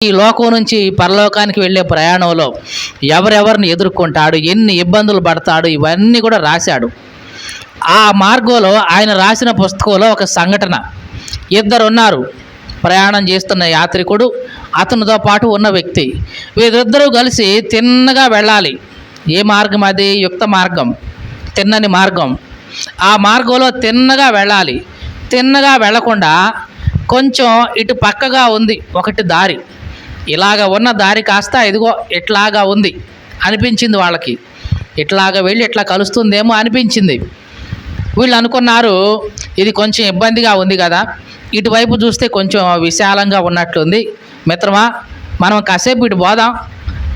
ఈ లోకం నుంచి పరలోకానికి వెళ్ళే ప్రయాణంలో ఎవరెవరిని ఎదుర్కొంటాడు ఎన్ని ఇబ్బందులు పడతాడు ఇవన్నీ కూడా రాశాడు. ఆ మార్గంలో ఆయన రాసిన పుస్తకంలో ఒక సంఘటన. ఇద్దరు ఉన్నారు ప్రయాణం చేస్తున్న యాత్రికుడు అతనితో పాటు ఉన్న వ్యక్తి. వీరిద్దరూ కలిసి తిన్నగా వెళ్ళాలి. ఏ మార్గం అది? యుక్త మార్గం. తిన్నని మార్గం. ఆ మార్గంలో తిన్నగా వెళ్ళాలి. తిన్నగా వెళ్ళకుండా కొంచెం ఇటు పక్కగా ఉంది ఒకటి దారి. ఇలాగ ఉన్న దారి కాస్త ఇదిగో ఇట్లాగా ఉంది అనిపించింది వాళ్ళకి. ఇట్లాగా వెళ్ళి ఇట్లా కలుస్తుందేమో అనిపించింది. వీళ్ళు అనుకున్నారు ఇది కొంచెం ఇబ్బందిగా ఉంది కదా. ఇటువైపు చూస్తే కొంచెం విశాలంగా ఉన్నట్లుంది. మిత్రమా మనం కాసేపు ఇటు పోదాం.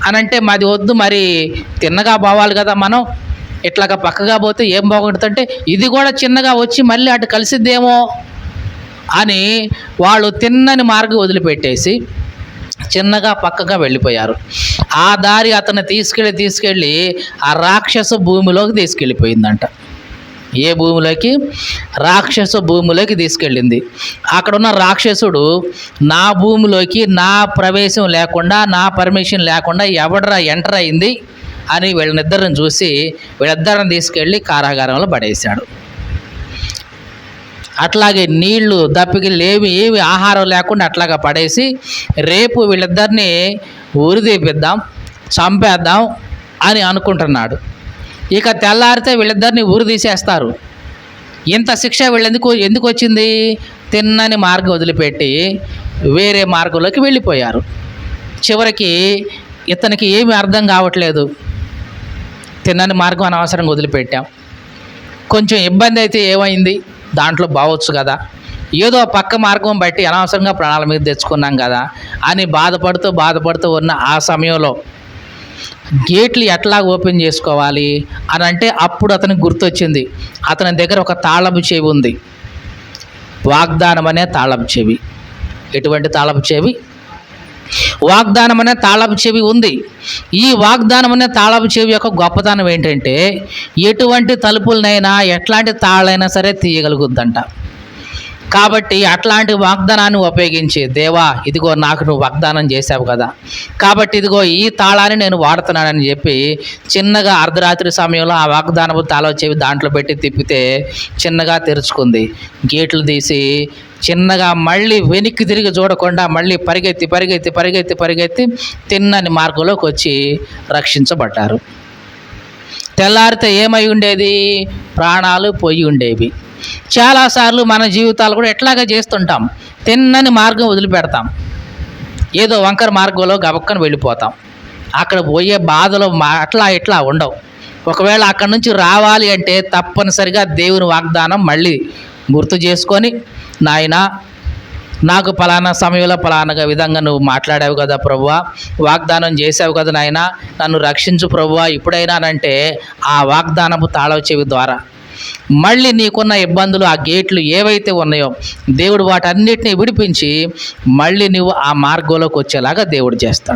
అని అంటే మాది వద్దు మరి తిన్నగా పోవాలి కదా మనం. ఇట్లాగా పక్కగా పోతే ఏం బాగుంటుందంటే ఇది కూడా చిన్నగా వచ్చి మళ్ళీ అటు కలిసిద్దేమో అని వాళ్ళు తిన్నని మార్గం వదిలిపెట్టేసి చిన్నగా పక్కగా వెళ్ళిపోయారు. ఆ దారి అతను తీసుకెళ్ళి తీసుకెళ్ళి ఆ రాక్షస భూమిలోకి తీసుకెళ్ళిపోయిందంట. ఏ భూమిలోకి? రాక్షస భూమిలోకి తీసుకెళ్ళింది. అక్కడ ఉన్న రాక్షసుడు నా భూమిలోకి నా ప్రవేశం లేకుండా నా పర్మిషన్ లేకుండా ఎవడరా ఎంటర్ అయింది అని వీళ్ళనిద్దరిని చూసి వీళ్ళిద్దరిని తీసుకెళ్ళి కారాగారంలో పడేశాడు. అట్లాగే నీళ్ళు దప్పికలు ఏమి ఏమి ఆహారం లేకుండా అట్లాగా పడేసి రేపు వీళ్ళిద్దరిని ఊరిదీపిద్దాం చంపేద్దాం అని అనుకుంటున్నాడు. ఇక తెల్లారితే వీళ్ళిద్దరిని ఊరు తీసేస్తారు. ఇంత శిక్ష వీళ్ళెందుకు ఎందుకు వచ్చింది? తిన్నని మార్గం వదిలిపెట్టి వేరే మార్గంలోకి వెళ్ళిపోయారు. చివరికి ఇతనికి ఏమి అర్థం కావట్లేదు. తిన్నని మార్గం అనవసరంగా వదిలిపెట్టాం. కొంచెం ఇబ్బంది అయితే ఏమైంది? దాంట్లో బావచ్చు కదా. ఏదో పక్క మార్గం బట్టి అనవసరంగా ప్రాణాల మీద తెచ్చుకున్నాం కదా అని బాధపడుతూ బాధపడుతూ ఉన్న ఆ సమయంలో గేట్లు ఎట్లా ఓపెన్ చేసుకోవాలి అని అంటే అప్పుడు అతనికి గుర్తొచ్చింది. అతని దగ్గర ఒక తాళపు చెవి ఉంది. వాగ్దానం అనే తాళపు చెవి. ఎటువంటి తాళపు చెవి? వాగ్దానం అనే తాళపు చెవి ఉంది. ఈ వాగ్దానం అనే తాళపు చెవి యొక్క గొప్పతనం ఏంటంటే ఎటువంటి తలుపులనైనా ఎట్లాంటి తాళ్ళైనా సరే తీయగలుగుద్దంట. కాబట్టి అట్లాంటి వాగ్దానాన్ని ఉపయోగించి దేవా ఇదిగో నాకు నువ్వు వాగ్దానం చేశావు కదా. కాబట్టి ఇదిగో ఈ తాళాన్ని నేను వాడుతున్నానని చెప్పి చిన్నగా అర్ధరాత్రి సమయంలో ఆ వాగ్దానపు తాళం చెవి దాంట్లో పెట్టి తిప్పితే చిన్నగా తెరుచుకుంది. గేట్లు తీసి చిన్నగా మళ్ళీ వెనక్కి తిరిగి చూడకుండా మళ్ళీ పరిగెత్తి పరిగెత్తి పరిగెత్తి పరిగెత్తి తిన్నని మార్గంలోకి వచ్చి రక్షించబడ్డారు. తెల్లారితే ఏమై ఉండేది? ప్రాణాలు పోయి ఉండేవి. చాలాసార్లు మన జీవితాలు కూడా ఎట్లాగా చేస్తుంటాం? తిన్నని మార్గం వదిలిపెడతాం. ఏదో వంకర మార్గంలో గబక్కన వెళ్ళిపోతాం. అక్కడ పోయే బాధలు మా అట్లా ఇట్లా ఉండవు. ఒకవేళ అక్కడి నుంచి రావాలి అంటే తప్పనిసరిగా దేవుని వాగ్దానం మళ్ళీ గుర్తు చేసుకొని నాయనా నాకు ఫలానా సమయంలో ఫలానాగా విధంగా నువ్వు మాట్లాడావు కదా ప్రభువా వాగ్దానం చేసావు కదా నాయన నన్ను రక్షించు ప్రభువా ఇప్పుడైనానంటే ఆ వాగ్దానపు తాళవ చెవి ద్వారా మళ్ళీ నీకున్న ఇబ్బందులు ఆ గేట్లు ఏవైతే ఉన్నాయో దేవుడు వాటన్నిటిని విడిపించి మళ్ళీ నువ్వు ఆ మార్గంలోకి వచ్చేలాగా దేవుడు చేస్తాడు.